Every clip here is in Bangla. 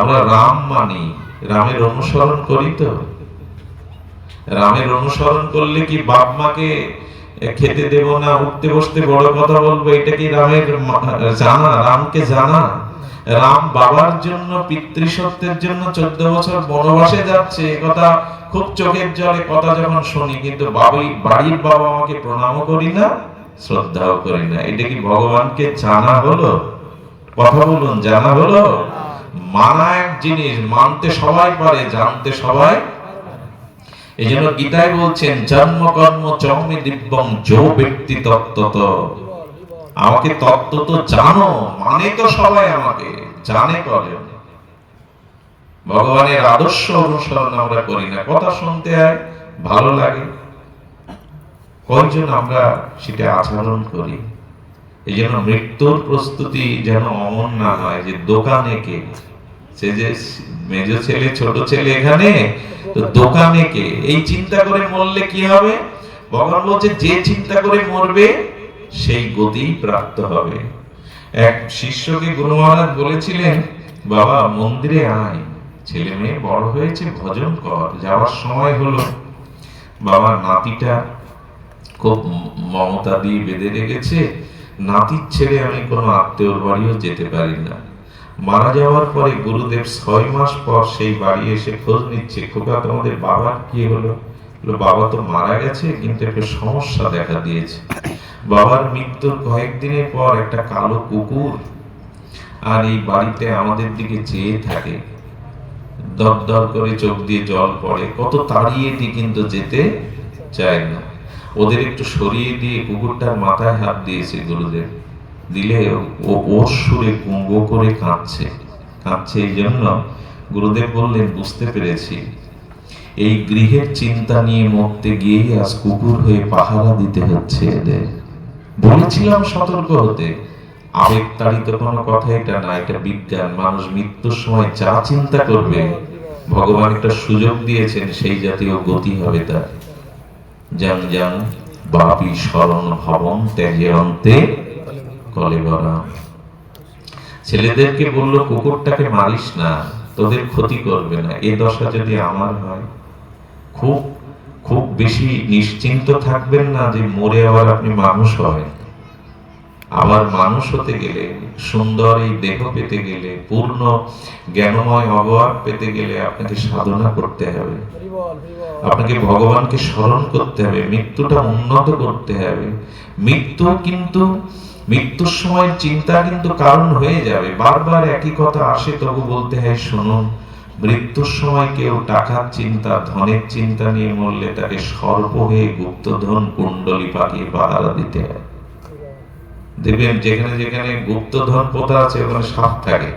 আমরা রাম মানি, রামের অনুসরণ করি তো। রামের অনুসরণ করলে কি বাপ মাকে খেতে দেব না, উঠতে বসতে বড় কথা বলব, এটা কি রামের জানা, রামকে জানা? রাম বাবার জন্য পিতৃসত্বের জন্য চোদ্দ বছর বনবাসে যাচ্ছে কথা খুব চোখের জলে কথা যখন শুনি, কিন্তু বাবুই, বাড়ির বাবা আমাকে প্রণামও করি না, শ্রদ্ধাও করি না। এটা কি ভগবানকে জানা হলো? কথা বলুন, জানা হলো? মানা এক জিনিস, মানতে সবাই পারে, জানতে সবাই এই জন্য গীতায় বলছেন, জন্ম, কর্ম দিব্যম যো ব্যক্তি তত্ত্বত। আমাকে তত্ত্ব তো জানো মানে তো সবাই আমাকে, জানে করে। ভগবানের আদর্শ অনুসরণ আমরা করি না। কথা শুনতে হয়, ভালো লাগে। কয়জন আমরা সেটা আচরণ করি? এই জন্য মৃত্যুর প্রস্তুতি যেন অমন না হয়, যে দোকানে কে। সে যে মেজ ছেলে, ছোট ছেলে এখানে, তো দোকানে কে? এই চিন্তা করে মরলে কি হবে? ভগবান বলছে যে চিন্তা করে মরবে, সেই গতিই প্রাপ্ত হবে। এক শিষ্যকে গুরু মহারাজ বলেছিলেন, বাবা, মন্দিরে আয়। ছেলে মেয়ে বড় হয়েছে, ভজন কর। যাওয়ার সময় হলো। বাবা নাতিটা খুব মমতা দিয়ে বেঁধে রেখেছে। নাতির ছেড়ে আমি কোনো আত্মীয়র বাড়িও যেতে পারি না। মারা যাওয়ার পরে গুরুদেব ছয় মাস পর সেই বাড়ি এসে খোঁজ নিচ্ছে, খোকা, তোমাদের বাবার কি হলো? বাবা তো মারা গেছে, কিন্তু একটা সমস্যা দেখা দিয়েছে। বাবার মৃত্যুর কয়েকদিনের পর একটা কালো কুকুর আর এই বাড়িতে আমাদের দিকে চেয়ে থাকে। দর দর করে চোখ দিয়ে জল পড়ে, কত তাড়িয়ে দিয়ে কিন্তু যেতে চায় না। ওদের একটু সরিয়ে দিয়ে কুকুরটার মাথায় হাত দিয়েছে গুরুদেব। দিলে ও ওর সুরে কুঙ্গ করে কাঁদছে। কাঁদছে এই জন্য গুরুদেব বললেন, বুঝতে পেরেছি। এই গৃহের চিন্তা নিয়ে মরতে গিয়েই আজ কুকুর হয়ে পাহারা দিতে হচ্ছে এদের। বলেছিলাম সতর্ক হতে। আবেগ তাড়িত কোনো কথা এটা না, এটা বিজ্ঞান। মানুষ মৃত্যুর সময় যা চিন্তা করবে, ভগবান একটা সুযোগ দিয়েছেন, সেই জাতীয় গতি হবে তার। যাং যাং, বাপি স্মরণ ভবন ত্যাগে অন্তে কলেবরা ছেলেদেরকে বলল, কুকুরটাকে মারিস না, তোদের ক্ষতি করবে না। এ দশা যদি আমার হয়, খুব খুব বেশি নিশ্চিন্ত থাকবেন না যে মরে আবার আপনি মানুষ হয় আবার মানুষ হতে গেলে, সুন্দর এই দেহ পেতে গেলে, পূর্ণ জ্ঞানময় অবয়ব পেতে গেলে আপনাকে সাধনা করতে হবে। আপনাকে ভগবানকে স্মরণ করতে হবে, মৃত্যুটা উন্নত করতে হবে। মৃত্যু কিন্তু মৃত্যুর সময় চিন্তা কিন্তু কারণ হয়ে যাবে। বারবার একই কথা আসে, তবু বলতে হয় শুনুন মৃত্যুর সময় কেউ টাকার চিন্তা, ধনের চিন্তা নিয়ে মরলে তাকে সর্প হয়ে গুপ্তধন কুণ্ডলী পাকিয়ে পাহারা দিতে হয়। দেখবেন, যেখানে যেখানে গুপ্তধন পোতা আছে, ওখানে সাপ থাকে।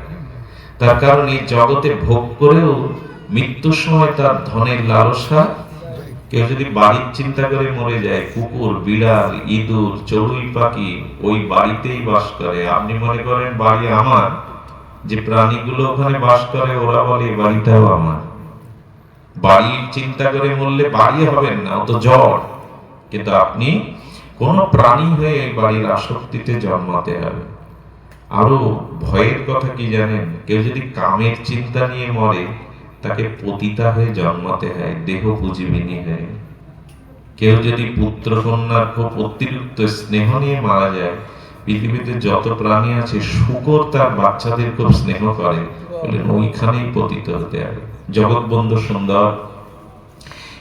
তার কারণ এই জগতে ভোগ করেও মৃত্যুর সময় তার ধনের লালসা কেউ যদি বাড়ির চিন্তা করে মরে যায়, কুকুর, বিড়াল, ইঁদুর, চড়ুই, পাখি, ওই বাড়িতেই বাস করে। আপনি মনে করেন বাড়ি আমার? যে প্রাণীগুলো ওখানে বাস করে, ওরা বলে বাড়িটাও আমার। বাড়ির চিন্তা করে মরলে বাড়ি হবেন না, ও তো জ্বর। কিন্তু আপনি কোন প্রাণী হয়ে এই বাড়ির আসক্তিতে জন্মাতে হবে। আরও ভয়ের কথা কি জানেন? কেউ যদি কামের চিন্তা নিয়ে মরে তাকে পতিতা হয়ে জন্মাতে হয়, দেহ পুঁজিবিনী হয়ে। কেউ যদি পুত্র কন্যার খুব অতিরিক্ত স্নেহ নিয়ে মারা যায়, পৃথিবীতে যত প্রাণী আছে, শুকর তার বাচ্চাদের খুব স্নেহ করে ওইখানেই পতিত হতে হবে। জগৎবন্ধু সুন্দর,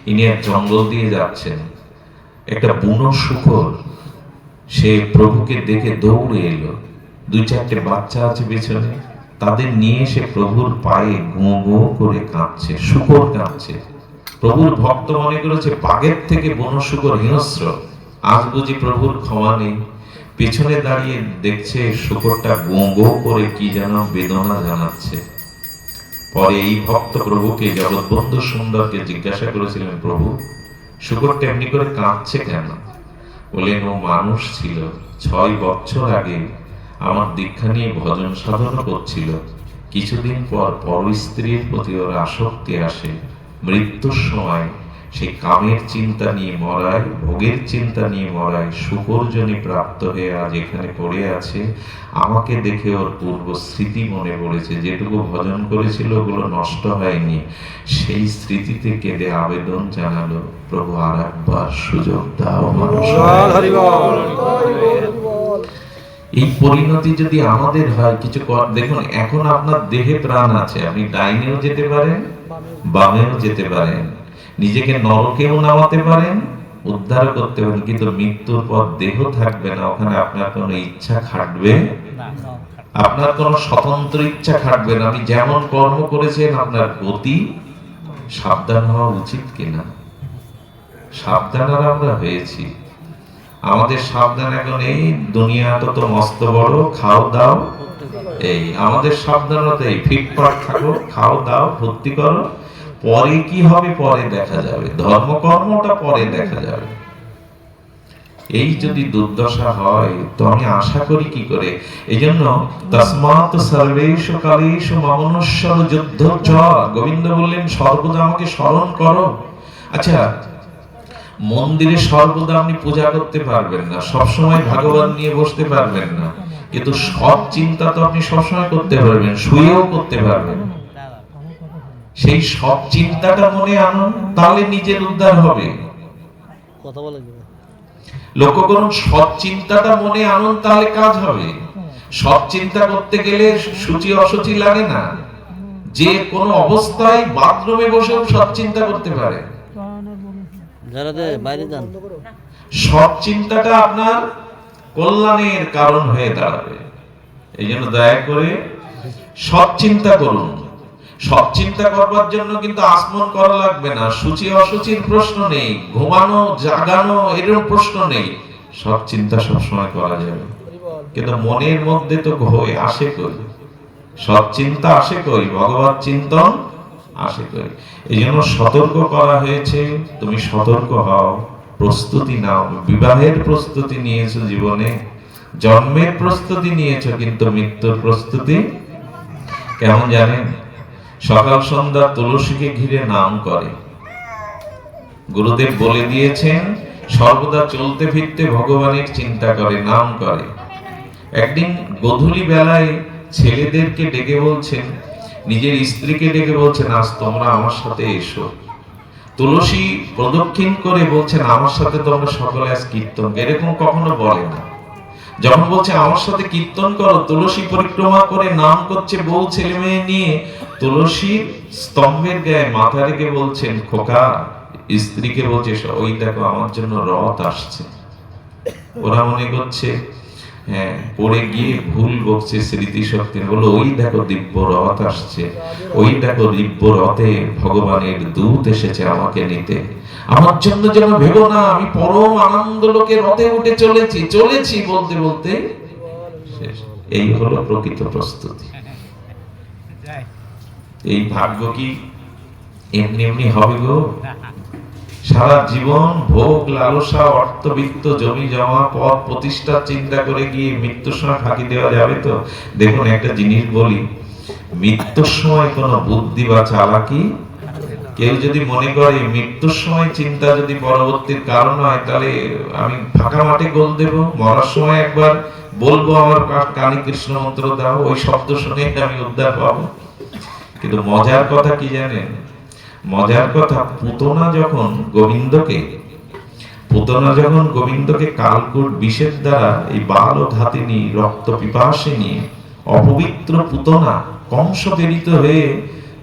ইনি এক জঙ্গল দিয়ে যাচ্ছেন। একটা বুনো শুকর, সে প্রভুকে দেখে দৌড়ে এলো। দুই চারটে বাচ্চা আছে পেছনে। তাদের নিয়ে সে প্রভুর পায়ে গো গো করে কাঁদছে, শুকর কাঁদছে। প্রভুর ভক্ত মনে করেছে, বাঘের থেকে বনো শুকর হিংস্র, আজ বুঝি প্রভুর ক্ষমা নেই। পেছনে দাঁড়িয়ে দেখছে শুকরটা গো গো করে কি যেন বেদনা জানাচ্ছে। পরে এই ভক্ত প্রভুকে জগৎবন্ধু সুন্দরকে জিজ্ঞাসা করেছিলেন, প্রভু, শুকরটা এমনি করে কাঁদছে কেন? বললেন ও মানুষ ছিল। ছয় বছর আগে আমার দীক্ষা নিয়ে ভজন সাধন করছিল। কিছুদিন পর পর স্ত্রীর প্রতি ওর আসক্তি আসে। মৃত্যুর সময় সেই কামের চিন্তা নিয়ে মরায় ভোগের চিন্তা নিয়ে মরায় সুকর্জনী প্রাপ্ত হয়ে আজ এখানে পড়ে আছে। আমাকে দেখে ওর পূর্ব স্মৃতি মনে পড়েছে। যেটুকু ভজন করেছিল ওগুলো নষ্ট হয়নি। সেই স্মৃতিতে কেঁদে আবেদন জানালো প্রভু আর একবার সুযোগ দাও মানুষ এই পরিণতি যদি আমাদের হয় কিছু দেখুন এখন আপনার দেহে প্রাণ আছে। আপনি ডাইনেও যেতে পারেন বামেও যেতে পারেন। নিজেকে নরকেও নামাতে পারেন উদ্ধার করতে পারেন কিন্তু মৃত্যুর পর দেহ থাকবে না ওখানে আপনার কোনো ইচ্ছা খাটবে? আপনার কোনো স্বতন্ত্র ইচ্ছা খাটবে না। আপনি যেমন কর্ম করেছেন আপনার গতি সাবধান হওয়া উচিত কিনা? সাবধান আর আমরা হয়েছি। আমাদের সাবধান এখন এই দুনিয়া তো তো মস্ত বড়, খাও দাও। এই আমাদের সাবধানতা এই ফিটফাট থাকো, খাও দাও ভর্তি করো। পরে কি হবে, পরে দেখা যাবে। ধর্মকর্মটা পরে দেখা যাবে। এই যদি দুর্দশা হয়, তো আমি আশা করি কি করে? এই জন্য গোবিন্দ বললেন, সর্বদা আমাকে স্মরণ করো। আচ্ছা মন্দিরে সর্বদা আপনি পূজা করতে পারবেন না সবসময় ভাগবান নিয়ে বসতে পারবেন না। কিন্তু সব চিন্তা তো আপনি সবসময় করতে পারবেন শুয়েও করতে পারবেন। সেই সব চিন্তাটা মনে আনুন তাহলে নিজের উদ্ধার হবে। কথা বলে লক্ষ্য করুন সব চিন্তাটা মনে আনুন তাহলে কাজ হবে। সব চিন্তা করতে গেলে সূচি অসুচি লাগে না। যে কোনো অবস্থায় বাথরুমে বসেও সব চিন্তা করতে পারে। যারা বাইরে যান। সব চিন্তাটা আপনার কল্যাণের কারণ হয়ে দাঁড়াবে। এই জন্য দয়া করে সব চিন্তা করুন। সব চিন্তা করবার জন্য কিন্তু আসমন করা লাগবে না। সূচি অসুচির প্রশ্ন নেই ঘুমানো জাগানো এরকম প্রশ্ন নেই। সব চিন্তা সবসময় করা যাবে। কিন্তু মনের মধ্যে তো ভয় আসে করি সব চিন্তা আসে করি ভগবত চিন্তন আসে করি। এই জন্য সতর্ক করা হয়েছে, তুমি সতর্ক হও, প্রস্তুতি নাও। বিবাহের প্রস্তুতি নিয়েছো জীবনে, জন্মের প্রস্তুতি নিয়েছো কিন্তু মৃত্যুর প্রস্তুতি? কেমন জানেন? সকাল সন্ধ্যা তুলসীকে ঘিরে নাম করে। গুরুদেব বলে দিয়েছেন, সর্বদা চলতে ফিরতে ভগবানের চিন্তা করে, নাম করে। একদিন গধূলি বেলায় ছেলেদেরকে ডেকে বলছেন নিজের স্ত্রীকে ডেকে বলছেন আজ তোমরা আমার সাথে এসো। তুলসী প্রদক্ষিণ করে বলছেন আমার সাথে তোমরা সকলে আজ কীর্তন এরকম কখনো বলে না। যখন বলছে, আমার সাথে কীর্তন করো, তুলসী পরিক্রমা করে নাম করছে বউ ছেলে মেয়ে নিয়ে। তুলসীর স্তম্ভের গায়ে মাথা রেখে বলছেন, খোকা, স্ত্রীকে বলছে ওই দেখো, আমার জন্য রথ আসছে। ওরা মনে করছে হ্যাঁ পড়ে গিয়ে ভুল বকছে স্মৃতি শক্তি বলো ওই দেখো দিব্য রথ আসছে। ওই দেখো দিব্য রথে ভগবানের দূত এসেছে আমাকে নিতে। আমার জন্য যেন ভেবো না আমি পরম আনন্দ লোকে রথে উঠে চলেছি চলেছি বলতে বলতে। এই হলো প্রকৃত প্রস্তুতি। এই ভাগ্য কি এমনি এমনি হবে গো? সারা জীবন ভোগ, লালসা, অর্থবিত্ত, জমি জমা পদ প্রতিষ্ঠা চিন্তা করে গিয়ে মৃত্যুর সময় ফাঁকি দেওয়া যাবে তো? দেখুন, একটা জিনিস বলি, মৃত্যুর সময় কোনো বুদ্ধি বা চালাকি? কেউ যদি মনে করে মৃত্যুর সময় চিন্তা যদি পরবর্তীর কারণ হয়, তাহলে আমি ফাঁকা মাঠে গোল দেব, মরার সময় একবার বলব আমার কালী কৃষ্ণ মন্ত্র দাও, ওই শব্দ শুনে আমি উদ্ধার পাবো। কিন্তু মজার কথা কি জানেন? মজার কথা, পুতনা যখন গোবিন্দকে, পুতনা যখন গোবিন্দকে কালকুট বিষের দ্বারা এই বাল ও ধাতিনী রক্ত পিপাসিনী অপবিত্র পুতনা কংস প্রেরিত হয়ে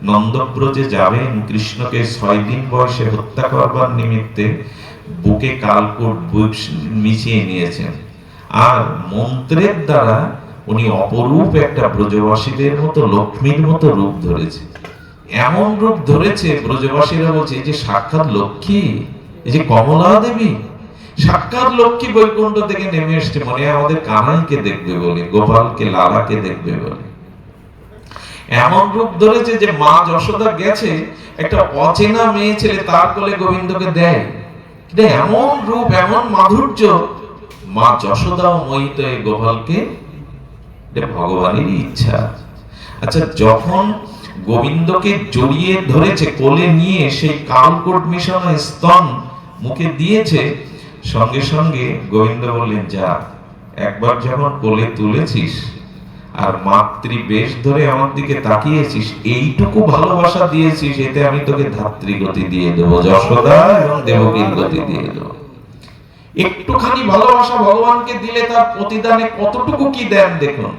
নন্দব্রজে যাবেন, কৃষ্ণকে ছয় দিন বয়সে হত্যা করবার নিমিত্তে বুকে কালকুট মিশিয়ে নিয়েছেন। আর মন্ত্রের দ্বারা উনি অপরূপ একটা ব্রজবাসীদের মতো, লক্ষ্মীর মতো রূপ ধরেছে এমন রূপ ধরেছে, ব্রজবাসীরা বলছে যে সাক্ষাৎ লক্ষ্মী, এই যে কমলা দেবী, সাক্ষাৎ লক্ষ্মী বৈকুণ্ঠ থেকে নেমে এসছে, মনে আমাদের কানাইকে দেখবে বলে, গোপালকে, লালাকে দেখবে বলে। এমন রূপ ধরেছে যে মা যশোদা গেছে, একটা অচেনা মেয়ে ছেলে তার কোলে গোবিন্দকে দেয়। এমন রূপ, এমন মাধুর্য, মা যশোদা ও মোহিত এই গোপালকে, এটা ভগবানেরই ইচ্ছা। আচ্ছা যখন গোবিন্দকে জড়িয়ে ধরেছে, কোলে নিয়ে সেই কালকোট মিশানো স্তন মুখে দিয়েছে। সঙ্গে সঙ্গে গোবিন্দ বললেন, যা, একবার যখন কোলে তুলেছিস আর মাতৃ বেশ ধরে আমার দিকে তাকিয়েছিস, এইটুকু ভালোবাসা দিয়েছিস, এতে আমি তোকে ধাত্রী গতি দিয়ে দেবো, যশোদা এবং দেবকীর গতি দিয়ে দেবো। একটুখানি ভালোবাসা ভগবানকে দিলে তার প্রতিদানে কতটুকু কি দেন দেখুন।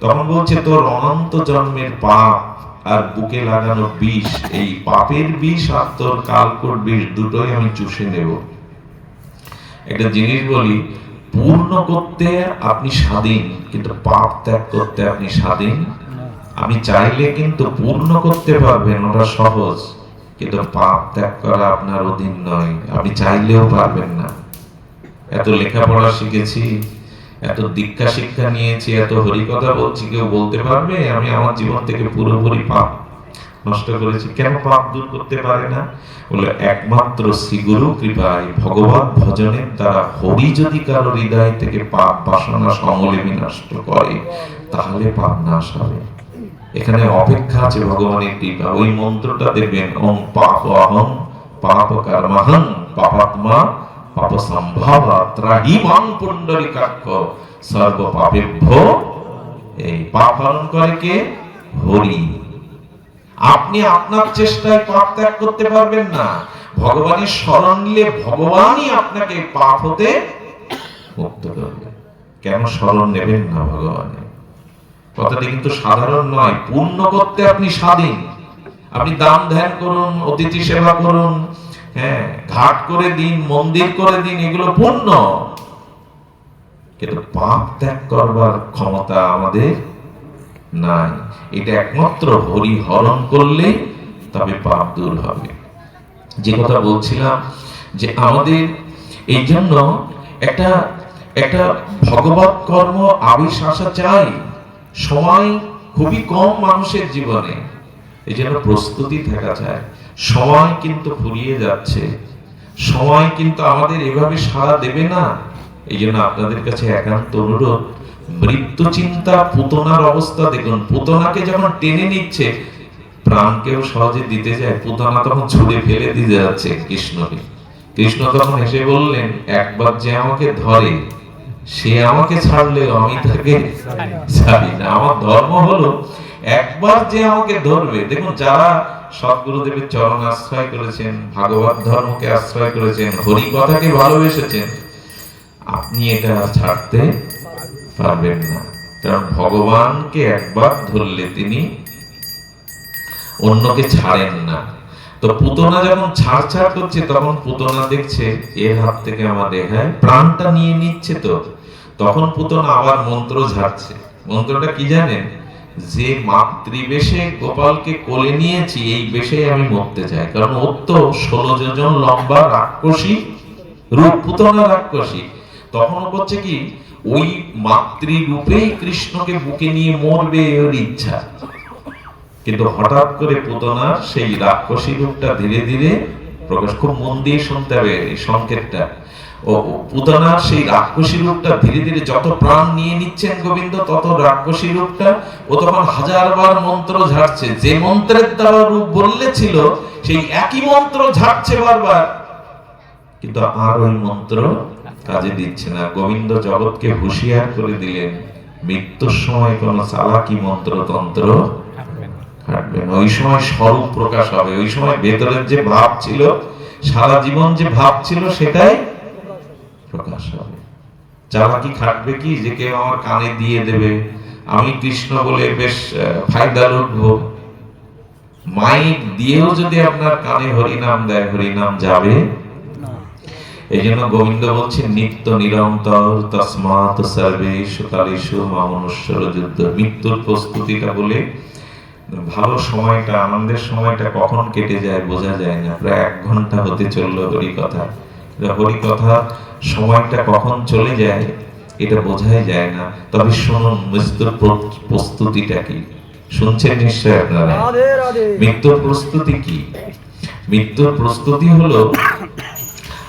তখন বলছে, তোর অনন্ত জন্মের পাপ আর বুকে লাগানো বিষ, এই পাপের বিষ আর তোর কালকোট বিষ দুটোই আমি চুষে নেব। একটা জিনিস বলি, পূর্ণ করতে আপনি স্বাধীন, কিন্তু পাপ ত্যাগ করতে আপনি স্বাধীন। আমি চাইলে কিন্তু পূর্ণ করতে পারবেন, ওটা সহজ, কিন্তু পাপ ত্যাগ করা আপনার অধীন নয়, আপনি চাইলেও পারবেন না। এত লেখাপড়া শিখেছি এত দীক্ষা শিক্ষা নিয়েছি, এত হরিকথা বলছি, কেউ বলতে পারবে? আমি আমার জীবন থেকে পুরোপুরি পাপ নষ্ট করেছি। কেন পাপ দূর করতে পারে না? বলে, একমাত্র শ্রীগুরু কৃপায় ভগবত ভজনের দ্বারা হরি যদি কারও হৃদয় থেকে পাপ বাসনা সমলে বিনষ্ট করে, তাহলে পাপ নাশ হবে। এখানে অপেক্ষা আছে ভগবানের কৃপা। ওই মন্ত্রটা দেখবেন ওম পাপ অহম পাপ কর্মহং, পাপাত্মা পাপ সম্ভাবা ত্রাহিমাং পুণ্ডরিকাক্ষ সর্ব পাপেভ্য এই পাপ করে কে? হরি। আপনি আপনার চেষ্টায় পাপ ত্যাগ করতে পারবেন না। ভগবানের স্মরণ নিলে ভগবানই আপনাকে পাপ হতে মুক্ত করবে। কেন স্মরণ নেবেন না ভগবানের কথাটি কিন্তু সাধারণ নয়, পূর্ণ করতে আপনি স্বাধীন। আপনি দান ধ্যান করুন, অতিথি সেবা করুন ঘাট করে দিন, মন্দির করে দিন, এগুলো পূর্ণ। কিন্তু পাপ ত্যাগ করবার ক্ষমতা আমাদের নাই। এটা একমাত্র হরি হরণ করলে তবে পাপ দূর হবে। যে কথা বলছিলাম যে আমাদের এই জন্য একটা একটা ভগবত কর্ম আবিষ আসা চাই। সময় খুবই কম মানুষের জীবনে। এই জন্য প্রস্তুতি থাকা চায় সময় কিন্তু ফুরিয়ে যাচ্ছে। সময় কিন্তু আমাদের এভাবে সাড়া দেবে না। এই জন্য আপনাদের কাছে একান্ত অনুরোধ, মৃত্যু চিন্তা পুতনার অবস্থা দেখুন। পুতনাকে যখন টেনে নিচ্ছে, প্রাণকেও সহজে দিতে যায়। পুতনা তখন ছুড়ে ফেলে দিতে যাচ্ছে কৃষ্ণকে। কৃষ্ণ তখন এসে বললেন, একবার যে আমাকে ধরে, সে আমাকে ছাড়লেও আমি তাকে ছাড়ি না। আমার ধর্ম হলো, একবার যে আমাকে ধরবে। দেখুন, যারা সদ্গুরুদেবের চরণ আশ্রয় করেছেন, ভাগবত ধর্মকে আশ্রয় করেছেন, হরি কথাকে ভালোবেসেছেন, আপনি এটা ছাড়তে পারবেন না। কারণ ভগবানকে একবার ধরলে তিনি অন্যকে ছাড়েন না। তো পুতনা যখন ছাড় ছাড় করছে, তখন পুতনা দেখছে, এর হাত থেকে আমার রেহাই প্রাণটা নিয়ে নিচ্ছে তো। তখন পুতনা আবার মন্ত্র ঝাড়ছে। মন্ত্রটা কি জানেন? যে মাতৃবেশে গোপালকে কোলে নিয়েছি, এই বেশে আমি মরতে চাই। কারণ ওর তো ষোলো যোজন লম্বা রাক্ষসী রূপ পুতনা রাক্ষসী। তখন করছে কি, ওই মাতৃ রূপেই কৃষ্ণকে বুকে নিয়ে মরবে ওর ইচ্ছা। কিন্তু হঠাৎ করে পুতনার সেই রাক্ষসী রূপটা ধীরে ধীরে প্রকাশ খুব মন দিয়ে শুনতে হবে এই সংকেতটা। পুতনার সেই রাক্ষসী রূপটা ধীরে ধীরে যত প্রাণ নিয়ে নিচ্ছেন গোবিন্দ, তত রাক্ষসী রূপটা। ও তখন হাজারবার মন্ত্র ঝাড়ছে। যে মন্ত্রের দ্বারা রূপ সেই একই মন্ত্র ঝাড়ছে বারবার। কিন্তু আর ওই মন্ত্র কাজে দিচ্ছে না। গোবিন্দ জগৎকে হুঁশিয়ার করে দিলেন, মৃত্যুর সময় কোন চালাকি মন্ত্র তন্ত্র ওই সময় স্বরূপ প্রকাশ হবে। ওই সময় ভেতরের যে ভাব ছিল, সারা জীবন যে ভাব ছিল সেটাই প্রকাশ হবে। চালাকি খাটবে কি? যে কেউ আমার কানে দিয়ে দেবে। আমি কৃষ্ণ বলে বেশ ফায়দা লুটবো মাইক দিয়েও যদি আপনার কানে হরিনাম দেয় হরিনাম যাবে। এই জন্য গোবিন্দ বলছেন নিত্য নিরন্তর তসমাত মনুষ্যর যুদ্ধ। মৃত্যুর প্রস্তুতিটা বলে ভালো সময়টা আনন্দের সময়টা কখন কেটে যায় বোঝা যায় না। প্রায় এক ঘণ্টা হতে চলল হরিকথা হরিকথা সময়টা কখন চলে যায় এটা বোঝাই যায় না। তবে শুনুন মৃত্যুর প্রস্তুতিটা কি? শুনছেন নিশ্চয় আপনারা? মৃত্যুর প্রস্তুতি কি? মৃত্যুর প্রস্তুতি হলো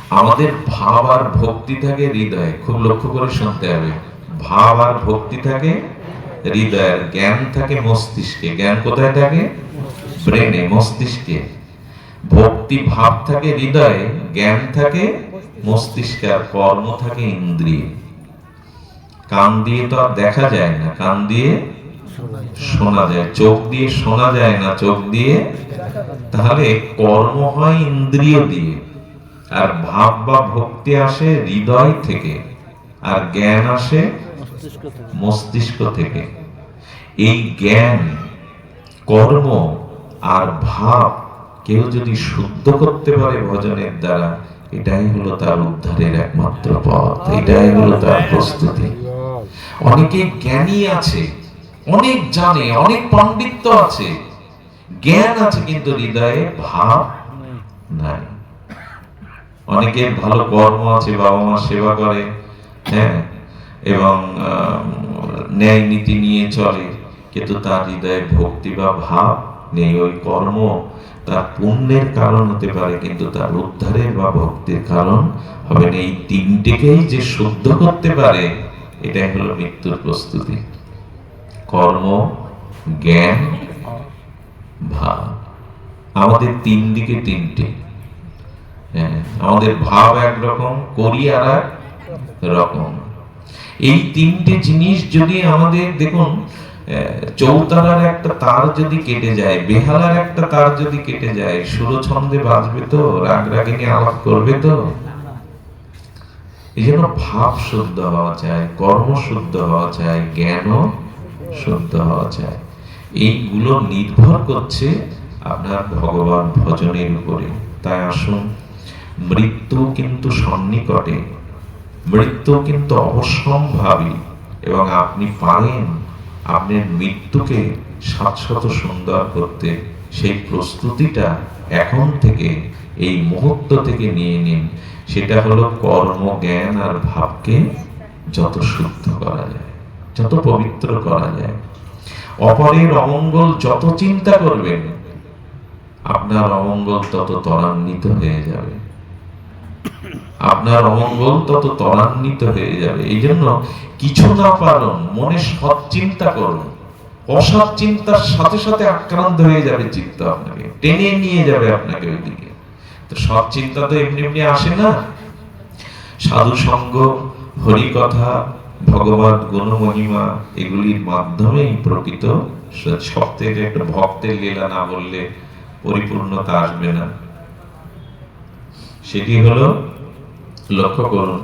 আমাদের ভাব আর ভক্তি থাকে হৃদয়ে। খুব লক্ষ্য করে শুনতে হবে। ভাব আর ভক্তি থাকে হৃদয়ের জ্ঞান থাকে মস্তিষ্কে। জ্ঞান কোথায় থাকে? ব্রেনে মস্তিষ্কে। ভক্তি ভাব থাকে, হৃদয়ে জ্ঞান থাকে, মস্তিষ্কে আর কর্ম থাকে, ইন্দ্রিয়ে। কান দিয়ে তো আর দেখা যায় না, কান দিয়ে শোনা যায়, চোখ দিয়ে শোনা যায় না, চোখ দিয়ে। তাহলে কর্ম হয় ইন্দ্রিয় দিয়ে, আর ভাব বা ভক্তি আসে হৃদয় থেকে, আর জ্ঞান আসে মস্তিষ্ক থেকে। এই জ্ঞান, কর্ম আর ভাব কেউ যদি শুদ্ধ করতে পারে ভজনের দ্বারা, এটাই হলো তার উদ্ধারের একমাত্র পথ, এটাই হলো তার প্রস্তুতি। অনেকে জ্ঞানী আছে, অনেক জানে, অনেক পাণ্ডিত্য আছে, জ্ঞান আছে কিন্তু হৃদয়ে ভাব নাই। অনেকের ভালো কর্ম আছে, বাবা মা সেবা করে হ্যাঁ এবং ন্যায় নীতি নিয়ে চলে, কিন্তু তার হৃদয়ে ভক্তি বা ভাব নেই, ওই কর্ম তার পুণ্যের কারণ হতে পারে কিন্তু তার উদ্ধারের বা ভক্তির কারণ হবে এই তিনটেকেই যে শুদ্ধ করতে পারে এটাই হলো মৃত্যুর প্রস্তুতি। কর্ম জ্ঞান ভাব। আমাদের তিন দিকে তিনটে। হ্যাঁ, আমাদের ভাব একরকম করি আর এক রকম। এই তিনটে জিনিস যদি আমাদের দেখুন আহ, চৌতারার একটা তার যদি কেটে যায় বেহালার একটা তার যদি কেটে যায় সুরছন্দে বাজবে তো রাগ রাগিনী আলাপ করবে তো? এই জন্য ভাব শুদ্ধ হওয়া চাই কর্ম শুদ্ধ হওয়া চাই জ্ঞানও শুদ্ধ হওয়া চাই। এইগুলো নির্ভর করছে আপনার ভগবান ভজনের উপরে। তাই আসুন মৃত্যু কিন্তু সন্নিকটে মৃত্যু কিন্তু অবশ্যম্ভাবী এবং আপনি পারেন। আপনার মৃত্যুকে সাতশত সুন্দর করতে সেই প্রস্তুতিটা এখন থেকে, এই মুহূর্ত থেকে নিয়ে নিন। সেটা হলো কর্ম, জ্ঞান আর ভাবকে যত শুদ্ধ করা যায়, যত পবিত্র করা যায়। অপরের অমঙ্গল যত চিন্তা করবেন, আপনার অমঙ্গল তত ত্বরান্বিত হয়ে যাবে। আপনার অমঙ্গল তত ত্বরান্বিত হয়ে যাবে। এই জন্য কিছু না পারুন, মনে সৎ চিন্তা করুন। অসৎ চিন্তার সাথে সাথে আক্রান্ত হয়ে যাবে চিত্ত আপনাকে, টেনে নিয়ে যাবে আপনাকে ওইদিকে। তো সৎ চিন্তা তো এমনি এমনি আসে না। সাধু সঙ্গ হরি কথা ভগবত গুণ মহিমা এগুলির মাধ্যমেই প্রকৃত থেকে একটা ভক্তের লীলা না বললে পরিপূর্ণতা আসবে না। সেটি হলো লক্ষ্য করুন,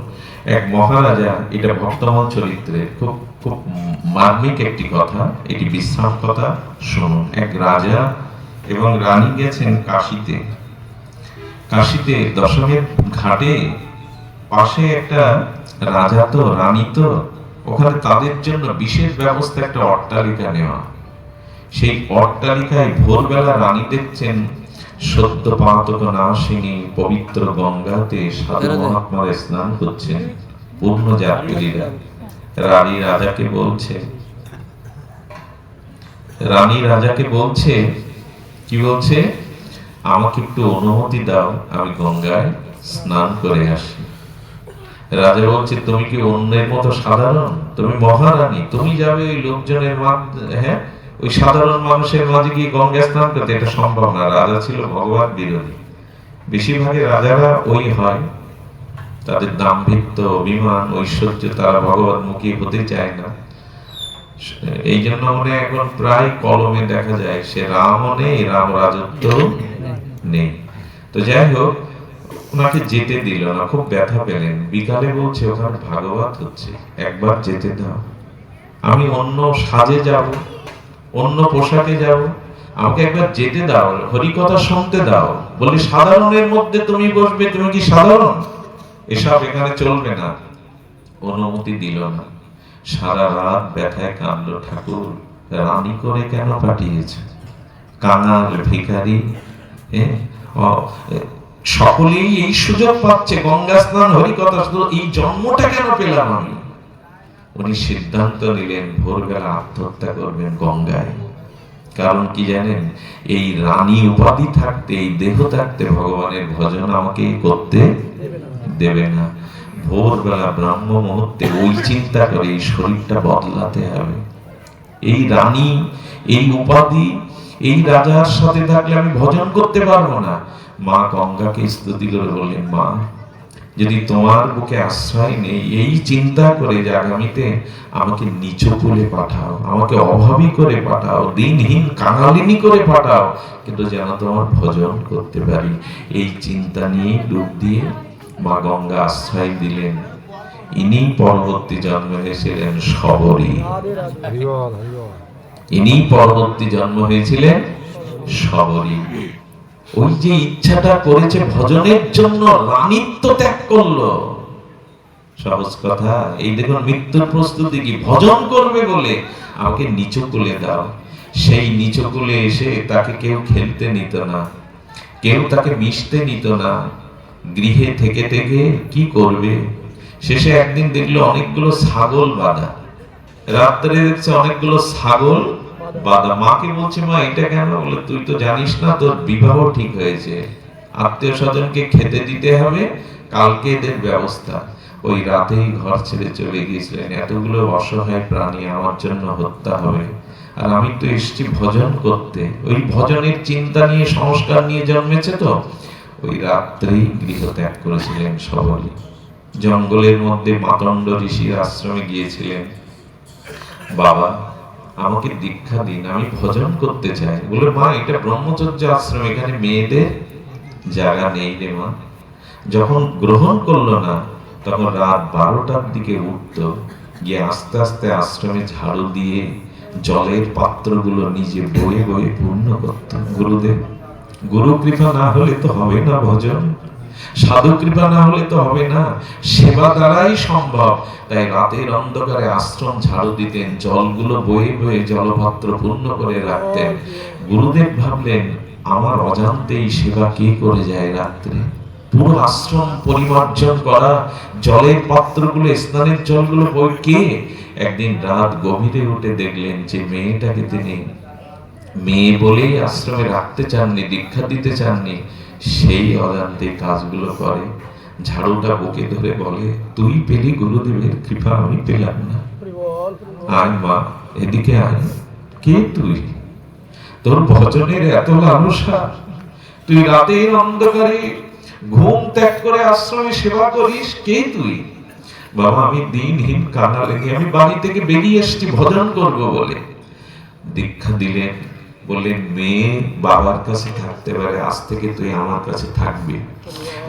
এক মহারাজা এটা ভক্তমল চরিত্রে খুব খুব মার্মিক একটি কথা, এটি বিশ্রাম কথা, শুনুন, এক রাজা এবং রানী গেছেন কাশিতে। কাশিতে দশমের ঘাটে পাশে একটা রাজা তো, রানী তো, ওখানে তাদের জন্য বিশেষ ব্যবস্থা একটা অট্টালিকা নেওয়া। সেই অট্টালিকায় ভোরবেলা রানী দেখছেন সত্য পাতক নাশিনী পবিত্র গঙ্গাতে সাধু মহাত্মারা স্নান করছেন পূর্ণ যাত্রীরা। রানী রাজাকে বলছে রানী রাজাকে বলছে কি বলছে? আমাকে একটু অনুমতি দাও আমি গঙ্গায় স্নান করে আসি। রাজা বলছে তুমি কি অন্যের মতো সাধারণ? তুমি মহারানী তুমি যাবে ওই লোকজনের হ্যাঁ? ওই সাধারণ মানুষের মাঝে গিয়ে গঙ্গা স্নান করতে এটা সম্ভব না। রাজা ছিল ভগবান বিরোধী। বেশিরভাগই রাজারা ওই হয়। তাদের দাম্ভিত্য, অভিমান, ঐশ্বর্য তারা ভগবান মুখী হতে চায় না। এই জন্য মনে এখন প্রায় কলমে দেখা যায়, সে রামও নেই, রাম রাজত্ব নেই। তো যাই হোক, ওনাকে যেতে দিল না, খুব ব্যথা পেলেন। বিকালে বলছে, ওখানে ভাগবত হচ্ছে। একবার যেতে দাও। আমি অন্য সাজে যাব। অন্য পোশাকে যাব আমাকে একবার যেতে দাও হরিকথা শুনতে দাও। বলি সাধারণের মধ্যে তুমি বসবে তুমি কি সাধারণ? এসব এখানে চলবে না। অনুমতি দিল না। সারা রাত ব্যথায় কাঁদল ঠাকুর। রানী করে কেন পাঠিয়েছে? কাঙাল ভিখারি এ, সকলেই এই সুযোগ পাচ্ছে গঙ্গা স্নান হরিকথা এই জন্মটা কেন পেলাম আমি? উনি সিদ্ধান্ত নিলেন, ভোরবেলা আত্মহত্যা করবেন গঙ্গায়। কারণ কি জানেন, এই রানী উপাধি থাকতে, এই দেহ থাকতে ভগবানের ভজন আমাকে করতে দেবে না। ভোরবেলা ব্রাহ্ম মুহূর্তে ওই চিন্তা করে, এই শরীরটা বদলাতে হবে। এই রানী, এই উপাধি, এই রাজার সাথে থাকলে আমি ভজন করতে পারব না। মা গঙ্গাকে স্তুতি করে বললেন, মা যদি তোমার বুকে আশ্রয় নেই এই চিন্তা করে যে আগামীতে আমাকে নিচু করে পাঠাও আমাকে অভাবী করে পাঠাও দিনহীন কাঙালিনী করে পাঠাও কিন্তু যেন তোমার ভজন করতে পারি। এই চিন্তা নিয়ে ডুব দিয়ে মা গঙ্গা আশ্রয় দিলেন। ইনি পরবর্তী জন্ম হয়েছিলেন শবরী। ইনি পরবর্তী জন্ম হয়েছিলেন শবরী। ওই যে ইচ্ছাটা করেছে ভজনের জন্য রানিত্ব ত্যাগ করল। সহজ কথা, এই দেখুন মৃত্যুর প্রস্তুতি কি? ভজন করবে বলে আমাকে নিচু কুলে দাও। সেই নিচু কুলে এসে তাকে কেউ খেলতে নিত না, কেউ তাকে মিশতে নিত না। গৃহে থেকে থেকে কি করবে? শেষে একদিন দেখল অনেকগুলো ছাগল বাঁধা। রাত্রে দেখছে অনেকগুলো ছাগল বাঁধা মাকে বলছে, মা, এটা কেন? বলে, তুই তো জানিস না, তোর বিবাহ ঠিক হয়েছে। আত্মীয় স্বজনকে খেতে দিতে হবে, কালকে এদের ব্যবস্থা। ওই রাতেই ঘর ছেড়ে চলে গিয়েছিলেন। এতগুলো অসহায় প্রাণী আমার জন্য হত্যা হবে। আর আমি তো এসেছি ভজন করতে। ওই ভজনের চিন্তা নিয়ে, সংস্কার নিয়ে জন্মেছে তো। ওই রাত্রেই গৃহ ত্যাগ করেছিলেন সবলই জঙ্গলের মধ্যে মাতণ্ড ঋষির আশ্রমে গিয়েছিলেন। বাবা আমাকে দীক্ষা দিন, আমি ভজন করতে চাই। বলে, মা, এটা ব্রহ্মচর্য আশ্রম, এখানে মেয়েদের জায়গা নেই রে মা। যখন গ্রহণ করল না, তখন রাত বারোটার দিকে উঠতো গিয়ে আস্তে আস্তে আশ্রমে ঝাড়ু দিয়ে জলের পাত্রগুলো নিজে বয়ে বয়ে পূর্ণ করত। গুরুদেব গুরু কৃপা না হলে তো হবে না ভজন। সাধু কৃপা না হলে তো হবে না, সেবা দ্বারাই সম্ভব। তাই রাতের অন্ধকারে আশ্রম ঝাড়ু দিতেন, জলগুলো বয়ে বয়ে জলপাত্র পূর্ণ করে রাখতেন। গুরুদেব ভাবলেন, আমার অজান্তেই সেবা কে করে যায় রাত্রে? পুরো আশ্রম পরিমার্জন করা, জলের পাত্রগুলো, স্নানের জলগুলো বই কে? একদিন রাত গভীরে উঠে দেখলেন যে মেয়েটাকে তিনি, মেয়ে বলেই আশ্রমে রাখতে চাননি, দীক্ষা দিতে চাননি। সেই অজান্তে কাজগুলো করে, ঝাড়ুটা বুকে ধরে বলে, তুই পেলি গুরুদেবের কৃপা, আমি পেলাম না। আয় মা, এদিকে আয়। কে তুই? তোর ভজনের এত লালসা। তুই রাতের অন্ধকারে ঘুম ত্যাগ করে আশ্রমে সেবা করিস, কে তুই? বাবা, আমি দিনহীন কানা লেগে আমি বাড়ি থেকে বেরিয়ে এসেছি, ভজন করব বলে। দীক্ষা দিলেন। বললেন মেয়ে, বাবার কাছে থাকতে পারে, আজ থেকে তুই আমার কাছে থাকবি।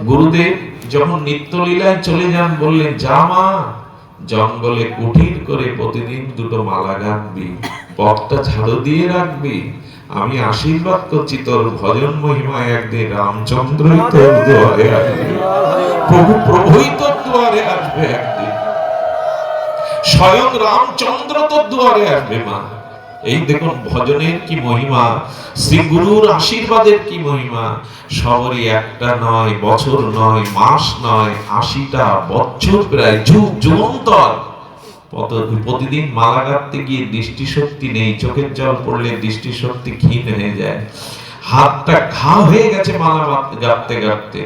গুরুদেব যখন নিত্যলীলায় চলে যান, বললেন, যা মা, জঙ্গলে কুঠির করে প্রতিদিন দুটো মালা গাঁথবি, পথটা ঝাড়ু দিয়ে রাখবি। আমি আশীর্বাদ করছি তোর ভজন মহিমায় একদিন রামচন্দ্রই তোর দুয়ারে আসবে। প্রভু প্রভুই তোর দুয়ারে আসবে একদিন। স্বয়ং রামচন্দ্র তোর দুয়ারে আসবে মা। এই দেখুন ভজনের কি মহিমা শ্রী গুরুর আশীর্বাদের কি মহিমা। সবরই একটা নয়, বছর নয়, মাস নয়, আশিটা বছর প্রায়, যুগ যুগান্তর। প্রতিদিন মালা গাঁথতে গিয়ে দৃষ্টিশক্তি নেই, চোখের জল পড়লে দৃষ্টিশক্তি ক্ষীণ হয়ে যায়। হাতটা ঘা হয়ে গেছে মালা গাঁথতে গাঁথতে।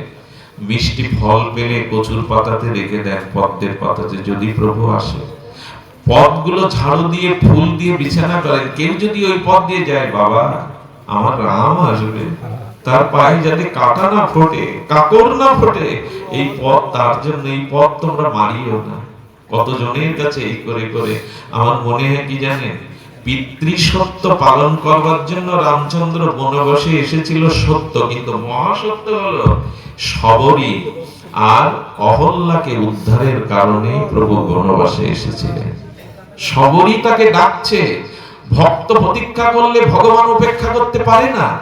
মিষ্টি ফল পেলে কচুর পাতাতে রেখে দেন, পদ্মের পাতাতে যদি প্রভু আসে। পথগুলো ঝাড়ু দিয়ে, ফুল দিয়ে বিছানা করেন। কেউ যদি ওই পথ দিয়ে যায়, বাবা, আমার রাম আসবে। তার পায়ে যাতে কাটা না ফোটে কাকর না ফোটে, এই পথ তার জন্য, এই পথ তোমরা মারিও না। কতজনের কাছে এই করে করে? আমার মনে হয় কি জানেন পিতৃসত্য পালন করবার জন্য রামচন্দ্র বনবাসে এসেছিল সত্য, কিন্তু মহাসত্য হলো সবরই আর অহল্লাকে উদ্ধারের কারণে প্রভু বনবাসে এসেছিলেন। সবরই তাকে ডাকছে। ভক্ত প্রতীক্ষা করলে ভগবান উপেক্ষা করতে পারে না।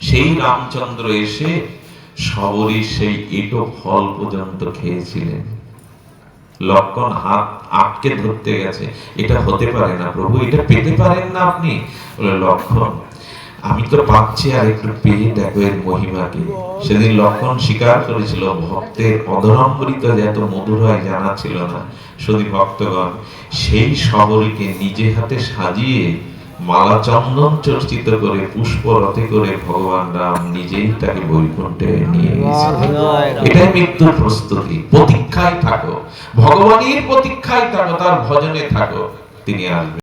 সেই রামচন্দ্র এসে সবরই সেই এটো ফল পর্যন্ত খেয়েছিলেন। লক্ষণ হাত আটকে ধরতে গেছে। এটা হতে পারে না প্রভু, এটা পেতে পারেন না আপনি। লক্ষণ আমি তো পাচ্ছি আর একটু পেয়ে দেখো এর মহিমাকে। সেদিন লক্ষণ স্বীকার করেছিল ভক্তের অধরম্বরিত এত মধুর হয় জানা ছিল না। শুধু ভক্তগণ সেই শবরীকে নিজে হাতে সাজিয়ে মালা চন্দন চর্চিত করে পুষ্প রথে করে ভগবান রাম নিজেই তাকে বৈকুণ্ঠে নিয়ে গেছিলেন এটাই মৃত্যুর প্রস্তুতি। প্রতীক্ষায় থাকো। ভগবানের প্রতীক্ষায় থাকো তার ভজনে থাকো। তিনি আসবেন।